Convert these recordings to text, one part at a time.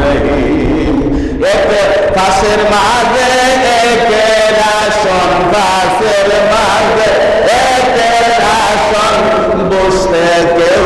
রহিম। একে পাশের মাঝে একে পাশের মাঝে একে রাসন বসতে কেউ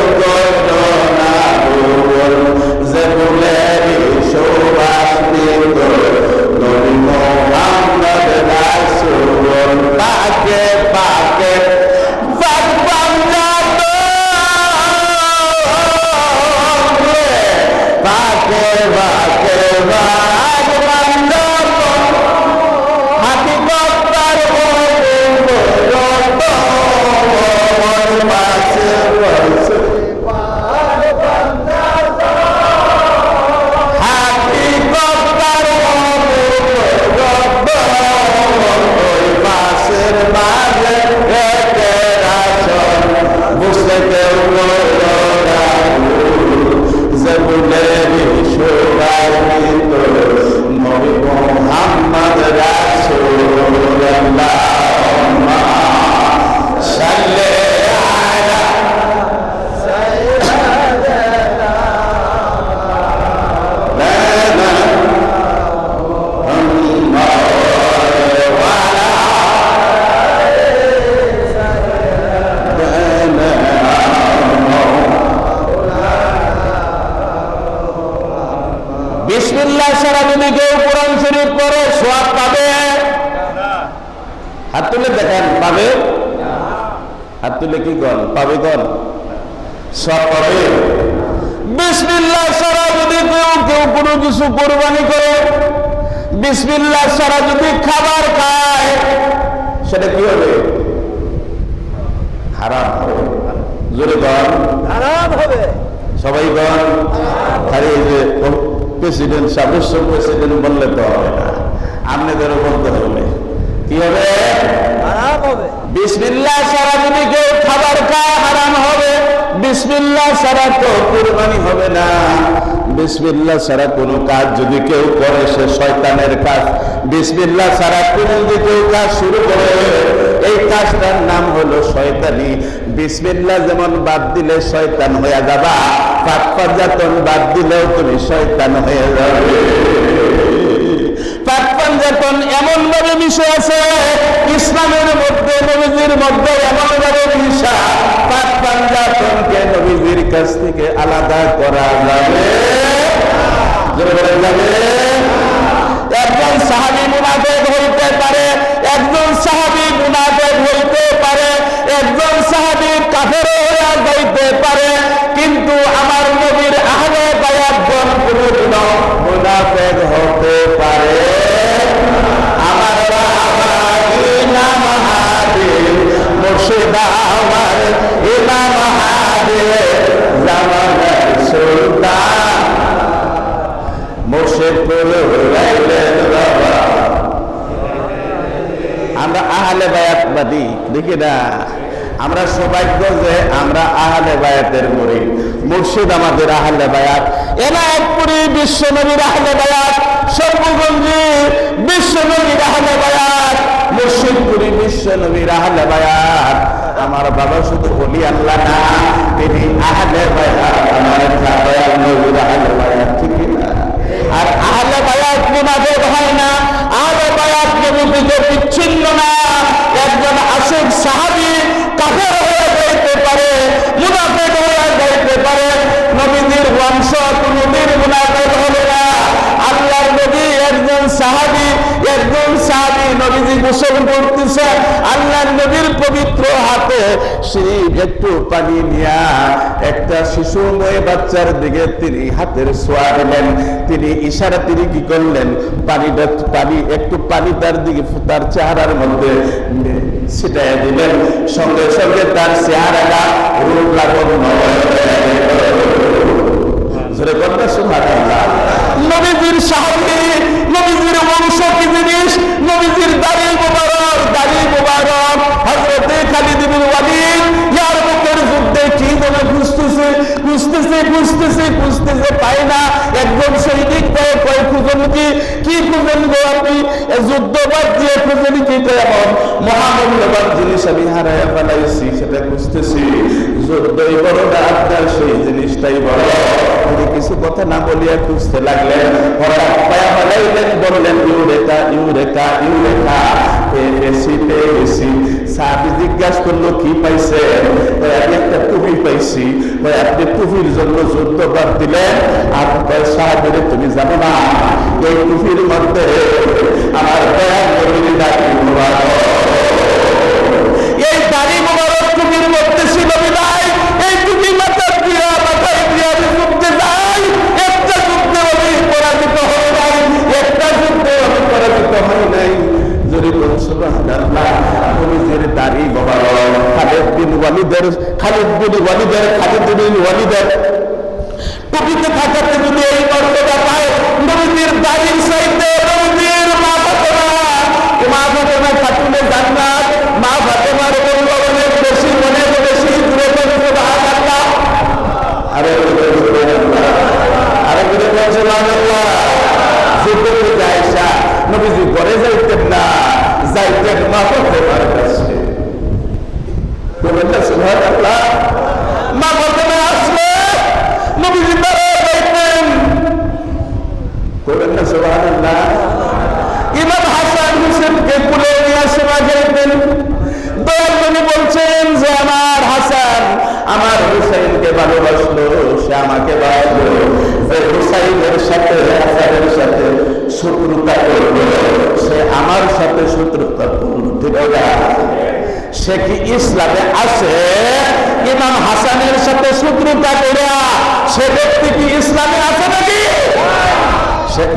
হাত তুলে কি গন পাবে গন সব পাবে বিসমিল্লাহ সারা যদি কেউ কেউ কোনো কিছু কোরবানি করে বিসমিল্লাহ সারা যদি খাবার খায় সেটা কি হবে? হারাম হবে। জোরে গন খারাপ হবে। সবাই গণ আরে এই যে প্রেসিডেন্ট সদস্য প্রেসিডেন্ট বললে তো হবে না। আপনাদেরও বলতে হবে কি হবে? সারা যদি কেউ খাবার খায় হারাম হবে। সারা তো হবে না। সারা কাজ যদি কেউ করে, সে শয়তানের কাজ। বিসমিল্লাহ সারা কোন যদি কেউ কাজ শুরু করে, এই কাজটার নাম হলো শয়তানি। বিসমিল্লাহ যেমন বাদ দিলে শয়তান হয়ে যাবা পাক পাঞ্জাতন বাদ দিলেও তুমি শয়তান হয়ে যাবে। পাক পাঞ্জাতন এমন ভাবে মিশে আছে, ইসলামের মধ্যে নবীজির মধ্যে এমন ভাবে মিশা পাক পাঞ্জাতনকে নবীজির কাছ থেকে আলাদা করা যাবে যাবে একজন সাহাবি মুনাফেক হইতে পারে, একজন সাহাবি মুনাফেক হইতে পারে, একজন সাহাবি কাফের হইয়া যাইতে পারে, কিন্তু আমার নবীর আহলে বায়াতগণ কোনদিনও মুনাফেক হতে আমার আহলে বায়াতবাদী দেখি না? আমরা সৌভাগ্য যে আমরা আহলে বায়াতের মুড়ি মুর্শিদ আমাদের আহলে বায়াত। এনায়তপুরি বিশ্ব নবীর আহলে বায়াত। সর্বগঞ্জি বিশ্ব নবীর আহলে বায়াত। মুর্শিদপুরি বিশ্ব নবীর আহলে বায়াত। আমার বাবা শুধু বলি, আল্লাহ না, তিনি আহলে বায়াত, আমার দয়াল নবীর আহলে বায়াত, ঠিক না? আর আহলে বায়াত মুনাফেক হয় না, আহলে বায়াত নবী থেকে বিচ্ছিন্ন না, একজন আশিক সাহাবী কাফের হয়ে যাইতে পারে, মুনাফেক হয়ে যাইতে পারে নবীদের বংশ কোনদিন মুনাফেক হবে না। গোসল করতেছে আল্লাহর নবীর পবিত্র হাতে সেই একটু পানি নিয়া একটা শিশুময় বাচ্চার দিকে তিনি হাতের সোয়া দিলেন। তিনি ইশারা তিনি কি করলেন? পানিটা, পানি, একটু পানি তার দিকে, তার চেহারার মধ্যে ছিটাই দিলেন। সঙ্গে সঙ্গে তার চেহারাটা রূপ লাগানো নবীজির সাহাবী নবীজির বংশ কি জিনিস নবীজির দাড়ি মোবারক দাড়ি মোবারক খুঁজতেছে খুঁজতেছে খুঁজতেছে পায় না। একজন সৈনিক কয় কয় খুঁজুন কি খুঁজেন গো আপনি? এ যুদ্ধ বাদ দিয়ে খুঁজুন কি এমন? মহামূল্যবান জিনিস আমি হারায় ফেলাইছি, সেটা খুঁজতেছি। যুদ্ধই বড় না সেই জিনিসটাই বড়। তিনি কিছু কথা না বলিয়া খুঁজতে লাগলেন, হঠাৎ পায়া ফেলাইলেন, বললেন, ইউরেকা ইউরেকা ইউরেকা। পেয়ে গেছি পেয়ে গেছি সাহাবি জিজ্ঞাসা করল, কি পাইছে? আমি একটা টুপি পাইছি। আপনি টুপির জন্য যুদ্ধ বাদ দিলেন। আর সাহাবিরে তুমি জানো না, এই টুপির মধ্যে আমার দয়াল নবীর দাড়ি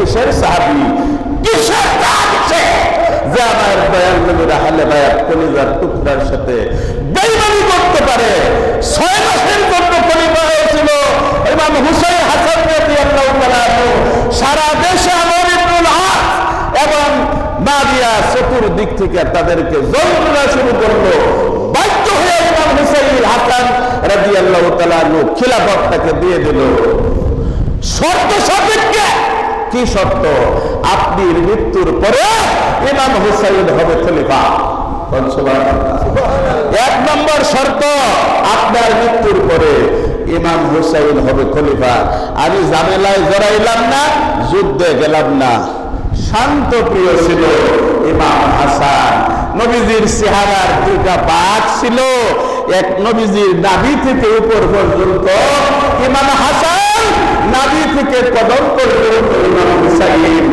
কিসের সাহাবি কিসের কাছে যে আমার দয়াল নবীর আহলে বায়াত কলিজার টুকরার সাথে বেইমানি করতে পারে ছয় মাসের জন্য কলিমা হয়েছিল ইমাম হুসাইন হাসান রাদিয়াল্লাহু তাআলা সারা দেশে আমর ইবনুল আস এবং মারিয়া চতুর্দিক থেকে তাদেরকে যন্ত্রণা শুরু করল বাধ্য হয়ে ইমাম হুসাইন হাসান রাদিয়াল্লাহু তাআলা খিলাফতটাকে দিয়ে দিল শর্ত সাপেক্ষে কি শর্ত আপনি মৃত্যুর পরে ইমাম হুসাইন হবে খলিফা। এক নম্বর শর্ত, আপনার মৃত্যুর পরে ইমাম হুসাইন হবে খলিফা। আমি জামেলায় জড়াইলাম না, যুদ্ধে গেলাম না। শান্ত প্রিয় ছিল ইমাম হাসান। নবীজির চেহারার দুইটা বাঘ ছিল। এক নবীজির নাভি থেকে উপর পর্যন্ত ইমাম হাসান নাভি থেকে কদম পর্যন্ত ইমাম হুসাইন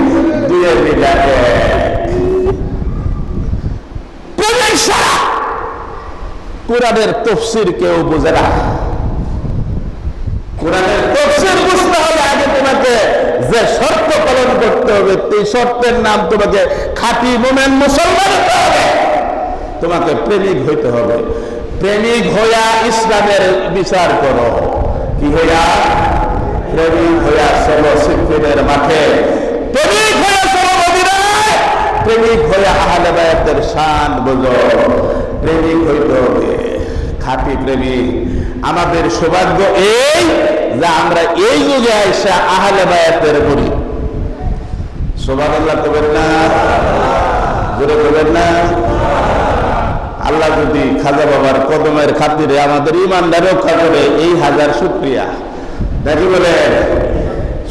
দুয়ে সারা, কোরআনের তফসির কেউ বোঝে না। কোরআনের তফসির বুঝতে হলে আগে তোমাকে যে শর্ত পালন করতে হবে, সেই শর্তের নাম তোমাকে খাঁটি মোমেন মুসলমান হতে হবে। তোমাকে প্রেমিক হইতে হবে। প্রেমিক হইয়া ইসলামের বিচার করো। কি হইয়া? প্রেমিক হইয়া চলো মাঠে। প্রেমিক হইয়া চলো প্রেমিক হইয়া আহলে বায়াতের শান প্রেমিক খাঁটি প্রেমিক আমাদের সৌভাগ্য এই যে আমরা এই যুগে আইসা আহলে বায়াতের করি। সোভাগ করবেন না? জোরে করবেন না? আল্লাহ যদি খাজা বাবার কদমের খাতিরে আমাদের ইমানটা রক্ষা করে, এই হাজার শুক্রিয়া। দেখি বলে,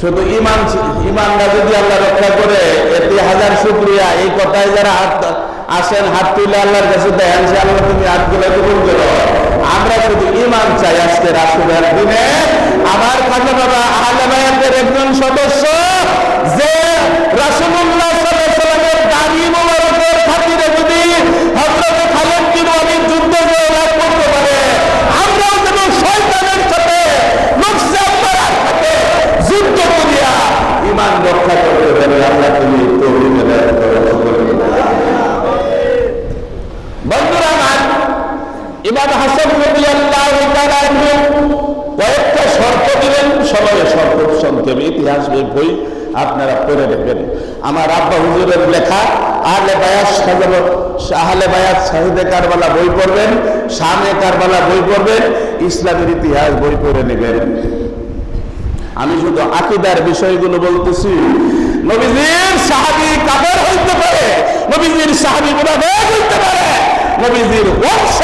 শুধু ইমান ইমানরা যদি আল্লাহ রক্ষা করে, এতে হাজার শুক্রিয়া। এই কথায় যারা হাত আসেন, হাত তুলে আল্লাহর কাছে দেন, সে আল্লাহ তুমি হাতগুলো কবুল করো। আমরা শুধু ইমান চাই আজকে রাসুলের দিনে। আমার খাজা বাবা আহলে একজন সদস্য, যে রাসূলুল্লাহ সাল্লাল্লাহু আলাইহি ওয়াসাল্লামের দাড়ি মোবারকের খাতিরে যদি হযরত খালিদ বিন ওয়ালিদ যুদ্ধে জয়লাভ করতে পারে আমরাও যেন শয়তানের সাথে নফসে আম্মারার সাথে যুদ্ধ করিয়া ঈমান রক্ষা করতে পারি, আল্লাহ তুমি আমার হাসান কয়েকটা শর্ত দিলেন শর্ত ইতিহাস বই আপনারা পড়ে দেখবেন আমার আব্বা হুজুরের লেখা, আহলে বায়াত সাজানো, আহলে বায়াত শাহিদে কারবালা বই পড়বেন কারবালা বই পড়বেন, ইসলামের ইতিহাস বই পড়ে নেবেন। আমি শুধু আকিদার বিষয়গুলো বলতেছি। নবীজির সাহাবি কাদের হইতে পারে? নবীজির সাহাবি মুনাফেক হইতে পারে? নবীজির বংশ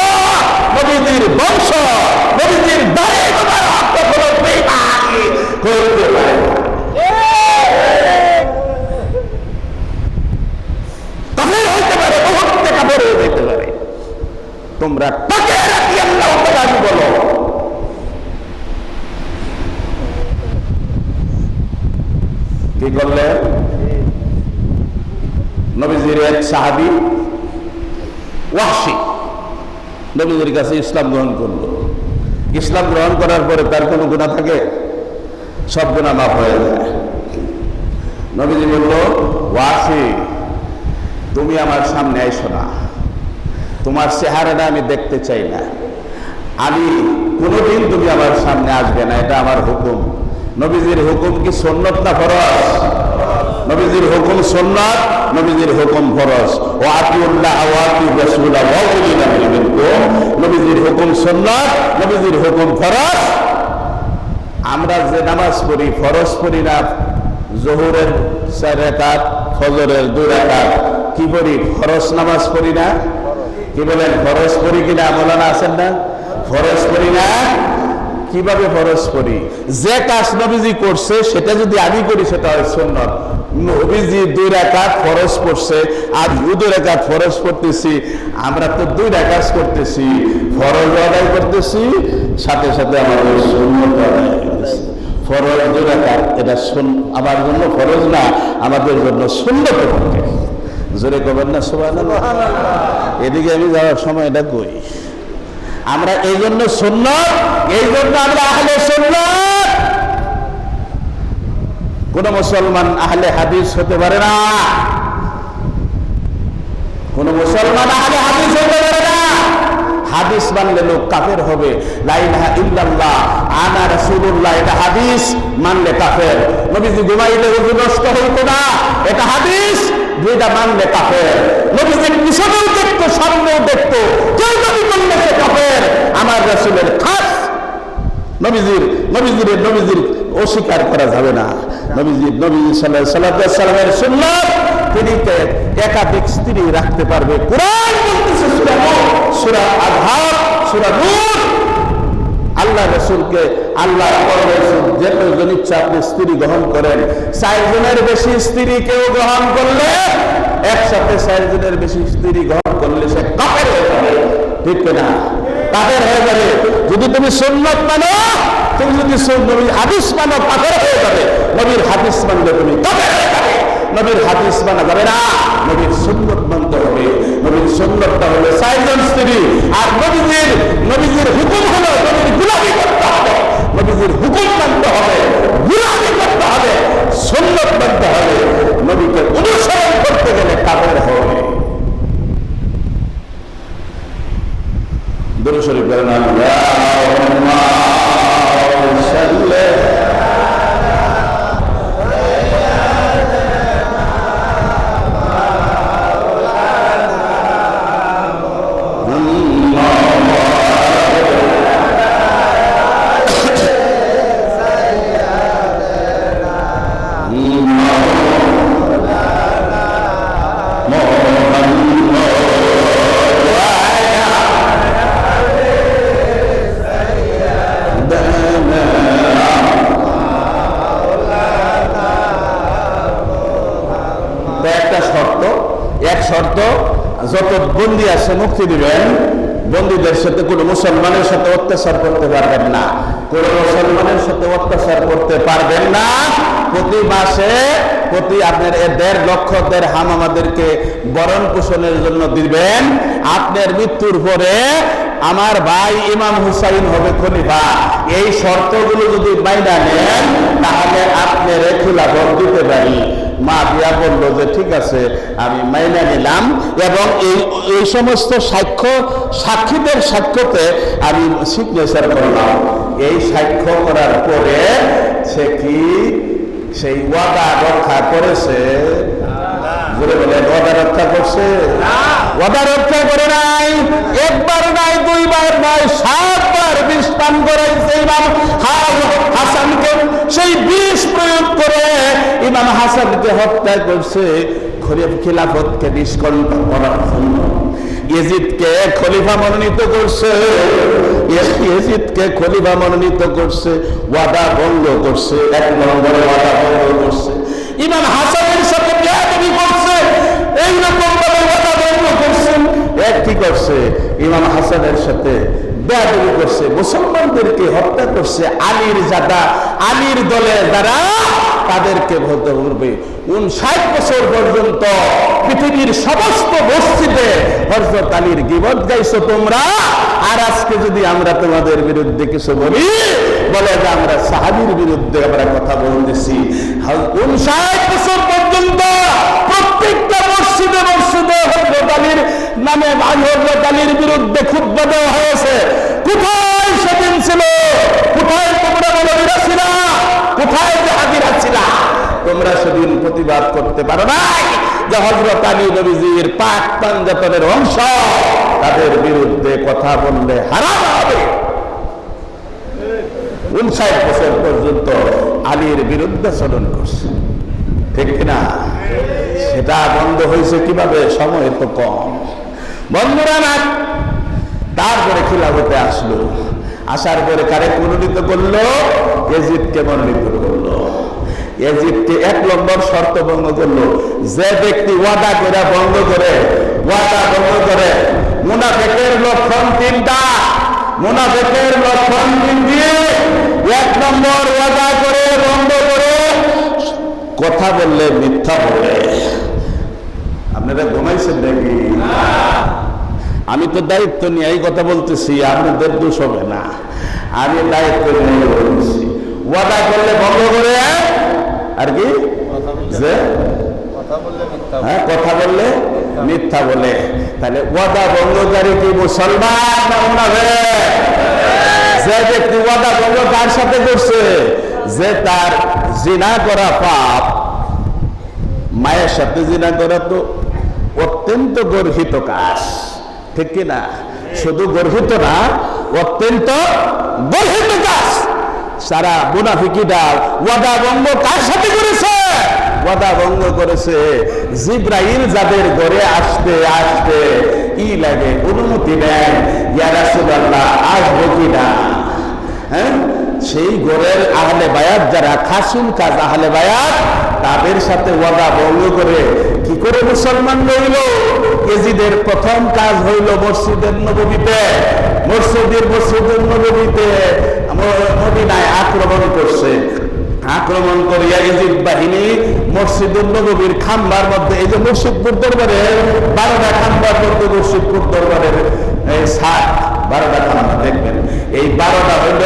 নবীজির বংশ, নবীজির দাঁড়িয়ে মোবারক কখনো বেঈমানি করতে পারে। তোমরা তাকে রাখি আল্লাহ তাআলা বলো কি করলেন নবীজির এক সাহাবি ওয়াহশি। নবীজির কাছে ইসলাম গ্রহণ করল। ইসলাম গ্রহণ করার পরে তার কোনো গুণা থাকে? সব গুণা মাফ হয়ে যায়। নবীজি বলল ওয়াসি তুমি আমার সামনে আইসো না। তোমার চেহারাটা আমি দেখতে চাই না। আমি কোনোদিন তুমি আমার সামনে আসবে না, এটা আমার হুকুম। নবীজির হুকুম কি সন্ন্যত না ফরজ? নবীজির হুকুম সন্ন্যত নবীজির হুকুম ফরজ। ও আতিউল্লাহ ও আতি নবীজির হুকুম সন্ন্যত নবীজির হুকুম ফরজ। আমরা যে নামাজ পড়ি, ফরজ পড়ি না, জোহরের চার রাকাত, ফজরের দুই কি পড়ি? ফরজ নামাজ পড়ি না? কি বলেন, ফরজ পড়ি কিনা? মৌলানা আছেন না? ফরজ পড়ি না? কীভাবে ফরজ করি যে কাজ নবীজি করছে, সেটা যদি আমি করি, সেটা হয় সুন্নত। নবীজি দুই রাকাত ফরজ করছে আর দুই রাকাত ফরজ করতেছি আমরা তো দুই রাকাত করতেছি। ফরজ আদায় করতেছি, সাথে সাথে আমাদের সুন্নত আদায় করতেছি। ফরজ দুই রাকাত, এটা আমার জন্য ফরজ না, আমাদের জন্য পক্ষে। জোরে কবেন না, সুবহানাল্লাহ। এদিকে আমি যাওয়ার সময় এটা কই? আমরা এই জন্য সুন্নত এই জন্য আমরা আহলে সুন্নত। কোন মুসলমান আহলে হাদিস হতে পারে না। কোন মুসলমান আহলে হাদিস হতে পারে না। হাদিস মানলে লোক কাফের হবে। লাইলাহা ইল্লাল্লাহ, আনা রাসূলুল্লাহ, এটা হাদিস মানলে কাফের। নবীজি ঘুমাইলে ওযু নষ্ট হইতো না, এটা হাদিস, দুইটা মানলে কাফের। নবীজির পিছনেও দেখতো সামনেও দেখতো কেউ নবী করলে সে কাফের। আমার রাসূলের খাস নবীজির নবীজির নবীজির অস্বীকার করা যাবে না। নবীজির নবীজি সাল্লাহ সাল্লামের সুন্নত তিনি একাধিক স্ত্রী রাখতে পারবে। কোরআন বলতেছে সূরা সূরা আযহাব সূরা নূর। আল্লাহ রসুলকে আল্লাহ যে প্রয়োজন ইচ্ছা আপনি স্ত্রী গ্রহণ করেন, চারজনের বেশি স্ত্রী কেউ গ্রহণ করলে একসাথে চারজনের বেশি স্ত্রী গ্রহণ ঠিক না। হয়ে যাবে। যদি তুমি সুন্নত মানো, তুমি যদি হাদিস মানো হয়ে যাবে। নবীর হাদিস তুমি নবীর হাদিস মানা যাবে না। নবীর সুন্নত মানতে হবে। নবীর সুন্নতটা হলো চারজন স্ত্রী। আর নবীজির নবীজির হুকুম হলো নবীর গুলামি করতে হবে। নবীজির হুকুম মানতে হবে। গুলামি করতে হবে। সুন্নত মানতে হবে। নবীকে অনুসরণ করতে গেলে কাপের হবে যত বন্দি আছে মুক্তি দিবেন, বন্দীদের সাথে কোনো মুসলমানের সাথে অত্যাচার করতে পারবেন না। কোন মুসলমানের সাথে অত্যাচার করতে পারবেন না। প্রতি মাসে, প্রতি আপনার এ দেড় লক্ষ দেড় হাম আমাদেরকে বরণ পোষণের জন্য দিবেন। আপনার মৃত্যুর পরে আমার ভাই ইমাম হুসাইন হবে খলিফা। এই শর্তগুলো যদি বাইনা নেন, তাহলে আপনার খিলাফত দিতে পারি। মা দিয়া বলল যে, ঠিক আছে, আমি মাইনা নিলাম এবং এই এই সমস্ত সাক্ষ্য, সাক্ষীদের সাক্ষ্যতে আমি সিগনেচার করলাম। এই সাক্ষ্য করার পরে সে কি? সেই ওয়াদা রক্ষা করেছে। বলে বলে ওয়াদা রক্ষা করছে? রক্ষা করে একবার দুইবার সাতবার সেই বিষ ইমাম হাসানকে হত্যা করছে, খলিফ খিলাফতকে নিষ্কণ্ঠ করার জন্য। খলিফা মনোনীত করছে। ইয়েজিদকে খলিফা মনোনীত করছে, ওয়াদা ভঙ্গ করছে, এক নম্বরে ওয়াদা ভঙ্গ করছে। ইমাম হাসানের সাথে করছে ভাবে ওয়াদা ভঙ্গ এক কি করছে? ইমাম হাসানের সাথে মুসলমানদেরকে হত্যা করছে আলীর জাদা, আলীর দলের দ্বারা তাদেরকে বলতে বলবে উনষাট বছর পর্যন্ত পৃথিবীর সমস্ত হজরত আলীর গিবত গাইছো তোমরা। আর আজকে যদি আমরা তোমাদের বিরুদ্ধে কিছু বলি, বলে যে আমরা সাহাবির বিরুদ্ধে আমরা কথা বলতেছি। উনষাট বছর পর্যন্ত প্রত্যেকটা মসজিদে মসজিদে হজরত আলীর নামে হজরত আলীর বিরুদ্ধে খুব দেওয়া হয়েছে। কোথায়? সেদিন ছিল? কোথায় তোমরা ছিল কোথায় জাহাদিরা ছিল? তোমরা সেদিন প্রতিবাদ করতে পারো নাই হজরত আলী নবীজির পাক পাঞ্জাতনের অংশ তাদের বিরুদ্ধে কথা বললে হারাম হবে। উনষাট বছর পর্যন্ত আলীর বিরুদ্ধে চলন করছে। ঠিক কিনা? সেটা বন্ধ হয়েছে কীভাবে? সময় তো কম। বন্ধুরা না তারপরে খিলাফতে আসলো। আসার পরে কারে মনোনীত করল? এজিদকে মনোনীত করল। এজিদকে এক নম্বর শর্ত ভঙ্গ করল। যে ব্যক্তি ওয়াদা করে বন্ধ করে, ওয়াদা বন্ধ করে, মুনাফেকের লক্ষণ তিনটা। মুনাফেকের লক্ষণ তিন দিয়ে এক নম্বর ওয়াদা করে বন্ধ করে, কথা বললে মিথ্যা বলে। আপনারা ঘুমাইছেন নাকি? আমি তো দায়িত্ব নিয়ে এই কথা বলতেছি আপনাদের দোষ হবে না। আমি দায়িত্ব নিয়ে বলতেছি। ওয়াদা করলে বন্ধ করে আর কি? যে? কথা বললে মিথ্যা হ্যাঁ কথা বললে মিথ্যা বলে। তাহলে ওয়াদা ভঙ্গকারী কি মুসলমান? যে ব্যক্তি ওয়াদা ভঙ্গ কার সাথে করছে। যে তার জিনা করা পাপ মায়ের সাথে জিনা করা তো অত্যন্ত গর্হিত কাজ। ঠিক কিনা? শুধু গর্ভিত না, অত্যন্ত গর্হিত কাজ। সারা মুনাফিকিরা ওয়াদা ভঙ্গ কার সাথে করেছে? ওয়াদা ভঙ্গ করেছে জিব্রাইল যাদের ঘরে আসতে আসতে কি লাগে অনুমতি নেয়? ইয়ারা সুদাল্লাহ আসব কিনা? হ্যাঁ? সেই ঘরের আহলে বায়াত যারা খাসুল কাজ আহলে বায়াত, তাদের সাথে ওয়াদা ভঙ্গ করে কি করে মুসলমান রইল? এজিদের প্রথম কাজ হইল মসজিদের নবমীতে, মসজিদের মসজিদের নবমীতে ম- মদিনায় আক্রমণ করছে। আক্রমণ করিয়া ইজিদ বাহিনী মসজিদুল নবীর খাম্বার মধ্যে, এই যে মুর্শিদপুর দরবারে, বারোটা খাম্বার মধ্যে মুর্শিদপুর দরবারের বারোটা খাম্বার দেখবেন। এই বারোটা হইল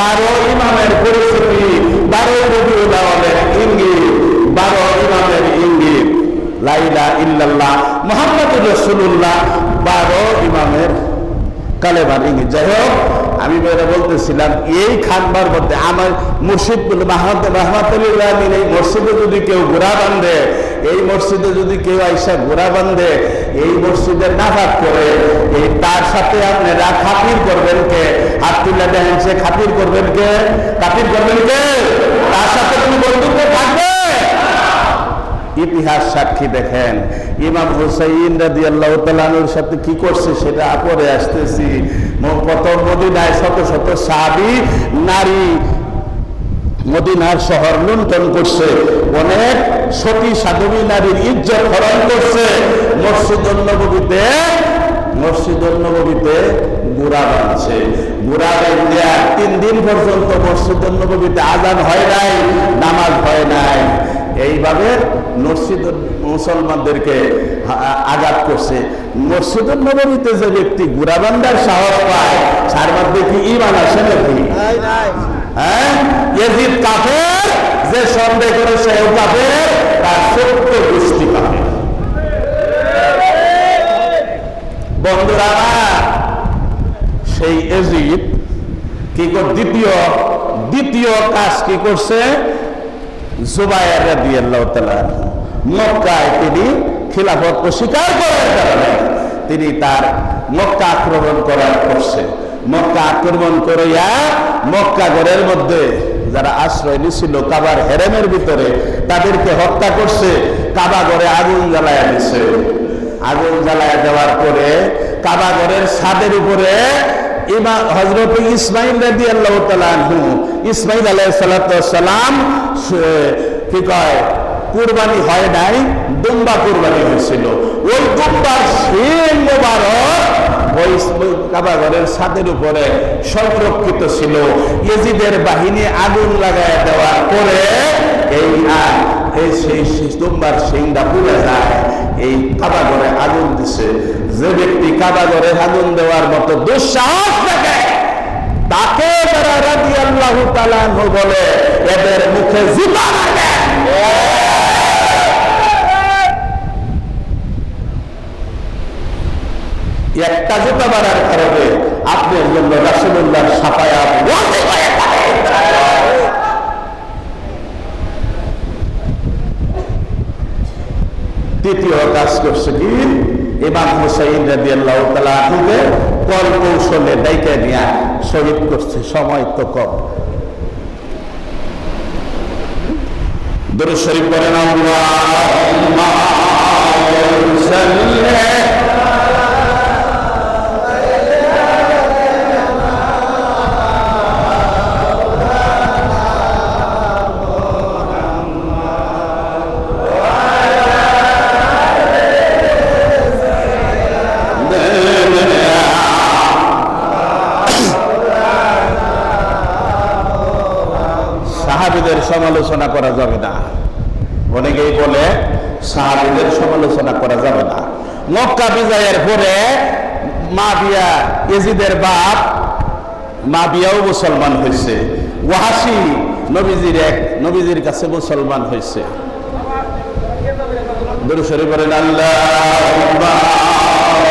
বারো ইমামের পরিস্থিতি বারো রবিউল আওয়ালের ইঙ্গিত। বারো ইমামের ইঙ্গিত। লাইলা ইল্লাল্লাহ মোহাম্মদ রসুল্লাহ বারো ইমামের কালেমার ইঙ্গিত। যাই হোক, আমি বেড়ে বলতেছিলাম, এই খানবার মধ্যে আমার মুর্শিদ মাহমদ মাহমাতুল্লাহ এই মসজিদে যদি কেউ ঘোড়া বান্ধে এই মসজিদে যদি কেউ আইসা ঘোড়া বান্ধে এই মসজিদের নাফাক করে, এই তার সাথে আপনারা খাতির করবেন কে? হাত তুলে সে খাতির করবেন কে? খাতির করবেন কে? তার সাথে তুমি বন্ধুত্ব থাকবে? ইতিহাস সাক্ষী দেখেন। ইমাম হুসাইন রাজি আল্লাহ তালুর সাথে কি করছে সেটা পরে আসতেছি। প্রথম মদিনায় শত শত সাহাবি নারী মদিনার শহর লুণ্ঠন করছে, অনেক সতী সাধবী নারীর ইজ্জত হরণ করছে। মসজিদ নবীতে মসজিদ নবীতে গুড়া বাঁধছে। গুড়া আর তিন দিন পর্যন্ত মসজিদ নবীতে আজান হয় নাই, নামাজ হয় নাই। এইভাবে মসজিদ মুসলমানদেরকে আঘাত করছে। মসজিদ নবীতে যে ব্যক্তি গুড়া বান্ধার সাহস পায়, তার মধ্যে কি ইমান আসে নাকি? হ্যাঁ? ইয়েজিদ কাফের, যে সন্দেহ করে সেও কাফের, তার সত্য গোষ্ঠী কাফের। বন্ধুরা সেই এজিদ কি কর দ্বিতীয় দ্বিতীয় কাজ কি করছে? জুবাইর রাদিয়াল্লাহু তাআলা মক্কায় তিনি খিলাফত স্বীকার করার কারণে তিনি তার মক্কা আক্রমণ করার করছে মক্কা আক্রমণ করিয়া মক্কা ঘরের মধ্যে যারা আশ্রয় নিছিল, কাবার হেরেমের ভিতরে তাদেরকে হত্যা করছে, কাবা ঘরে আগুন জ্বালায়া দিছে। আগুন জ্বালায়া দেওয়ার পরে কাবা ঘরের ছাদের উপরে ইমা হজরত ইসমাইল রাদি আল্লাহ তালু ইসমাইল আলাহ সালাম কি কয়, কুরবানি হয় নাই, দুম্বা কুরবানি হয়েছিল। ওই দুম্বার সিং মোবারক কাবাঘরের ছাদের উপরে সংরক্ষিত ছিল। ইয়েজিদের বাহিনী আগুন লাগায় দেওয়ার পরে এই সেই পুড়ে যায়। এই কাবাঘরে আগুন দিছে। যে ব্যক্তি আগুন দেওয়ার মতো দুঃসাহস দেখে, তাকে রাজি আল্লাহ বলে, এদের মুখে জুতা লাগে। একটা জুতা মারার কারণে আপনার জন্য রাসুল্লাহ সাফায়াত হয়ে। তৃতীয় কাজ করছে কি ইমাম হুসাইন রাজি আল্লাহ কল কৌশলে নিয়ে শহীদ করছে সময় তো কম শরীফ এজিদের বাপ মা বিয়াও মুসলমান হয়েছে ওয়াহাসি নবীজির এক, নবীজির কাছে মুসলমান হয়েছে দুরু শরীফ বলেন, আল্লাহ